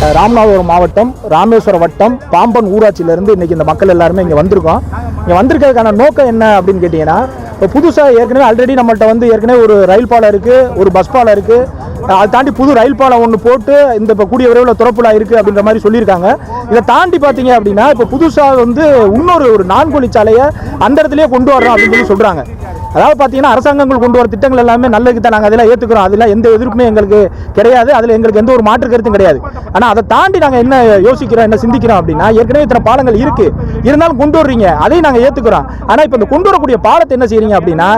ராமநாதபுரம் மாவட்டம் ராமேஸ்வரம் வட்டம் பாம்பன் ஊராட்சியிலேருந்து இன்னைக்கு இந்த மக்கள் எல்லாருமே இங்கே வந்திருக்கோம். இங்கே வந்திருக்கிறதுக்கான நோக்கம் என்ன அப்படின்னு கேட்டிங்கன்னா இப்போ புதுசாக ஏற்கனவே ஆல்ரெடி நம்மள்கிட்ட வந்து ஏற்கனவே ஒரு ரயில் பாலம் இருக்குது ஒரு பஸ் பாலம் இருக்குது அதை தாண்டி புது ரயில் பாலம் ஒன்று போட்டு இந்த இப்போ கூடிய விரைவில் திறப்புலா இருக்குது அப்படின்ற மாதிரி சொல்லியிருக்காங்க. இதை தாண்டி பார்த்தீங்க அப்படின்னா இப்போ புதுசாக வந்து இன்னொரு ஒரு நான்கொழி சாலையை அந்த இடத்துலேயே கொண்டு வர்றோம் அப்படின்னு சொல்லி சொல்கிறாங்க அதாவது பார்த்தீங்கன்னா அரசாங்கங்கள் கொண்டு வர திட்டங்கள் எல்லாமே நல்லதுக்கு தான் நாங்கள் அதெல்லாம் ஏற்றுக்கிறோம் அதெல்லாம் எந்த எதிர்ப்புமே எங்களுக்கு கிடையாது. அதில் எங்களுக்கு எந்த ஒரு மாற்று கருத்தும் கிடையாது. ஆனால் அதை தாண்டி நாங்கள் என்ன யோசிக்கிறோம் என்ன சிந்திக்கிறோம் அப்படின்னா ஏற்கனவே இத்தனை பாலங்கள் இருக்கு. இருந்தாலும் கொண்டு வர்றீங்க. அதையும் நாங்கள் ஏற்றுக்கிறோம் ஆனால் இப்போ இந்த கொண்டு வரக்கூடிய பாலத்தை என்ன செய்றீங்க அப்படின்னா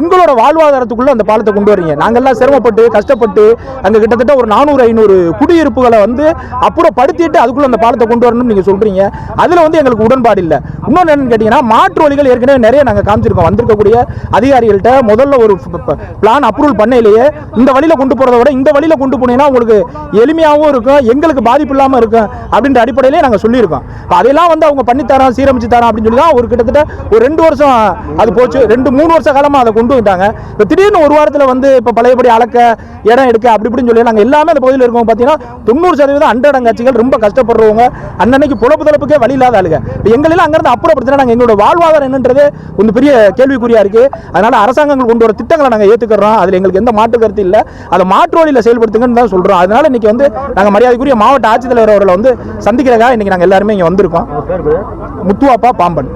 எங்களோட வாழ்வாதாரத்துக்குள்ளே அந்த பாலத்தை கொண்டு வர்றீங்க. நாங்கள்லாம் சிரமப்பட்டு கஷ்டப்பட்டு அங்கே கிட்டத்தட்ட ஒரு நானூறு ஐநூறு குடியிருப்புகளை வந்து அப்புறம் படுத்திட்டு அதுக்குள்ளே அந்த பாலத்தை கொண்டு வரணும்னு நீங்கள் சொல்றீங்க. அதில் வந்து எங்களுக்கு உடன்பாடு இல்லை. இன்னொன்று என்னன்னு கேட்டிங்கன்னா மாற்று வழிகள் ஏற்கனவே நிறைய நாங்கள் காமிச்சிருக்கோம். வந்திருக்கக்கூடிய அதிகாரிகள்கிட்ட முதல்ல ஒரு பிளான் அப்ரூவல் பண்ணையிலேயே இந்த வழியில் கொண்டு போகிறத விட இந்த வழியில் கொண்டு போனீங்கன்னா உங்களுக்கு எளிமையாகவும் இருக்கும் எங்களுக்கு பாதிப்பு இல்லாமல் இருக்கும் அப்படின்ற அடிப்படையிலே நாங்கள் சொல்லியிருக்கோம். இப்போ அதெல்லாம் வந்து அவங்க பண்ணித்தரோம் சீரமைச்சு தரோம் அப்படின்னு சொல்லி தான் ஒரு கிட்டத்தட்ட ஒரு ரெண்டு வருஷம் அது போச்சு. ரெண்டு மூணு வருஷ காலமாக அதை கொண்டு வந்துட்டாங்க. இப்போ திடீர்னு ஒரு வாரத்தில் வந்து இப்போ பழையபடி அளக்க இடம் எடுக்க அப்படி இப்படின்னு சொல்லி நாங்கள் எல்லாமே அந்த பகுதியில் இருக்கோம் பார்த்தீங்கன்னா தொண்ணூறு சதவீதம் அன்றடம் கட்சிகள் ரொம்ப கஷ்டப்படுறவங்க அன்னன்னைக்கு புலப்பு தளப்புக்கே வழி இல்லாத ஆளுங்க. எங்களெல்லாம் அங்கேருந்து அப்புறப்படுத்தினா நாங்கள் எங்களோட வாழ்வாதாரம் என்னன்றது ஒரு பெரிய கேள்விக்குறியாக இருக்குது அதனால அரசாங்கங்கள் கொண்டு வர திட்டங்களை நாங்கள் ஏற்றுக்கிறோம் அதில் எங்களுக்கு எந்த மாற்று கருத்து இல்லை. அதை மாற்று வழியில் செயல்படுத்துங்கன்னு தான் சொல்கிறோம் அதனால இன்னைக்கு வந்து நாங்கள் மரியாதைக்குரிய மாவட்ட ஆட்சித்தலைவர் அவர்களை வந்து சந்திக்கிறதுக்காக இன்னைக்கு நாங்கள் எல்லாருமே இங்கே வந்திருக்கோம். முத்துவாப்பா பாம்பன்.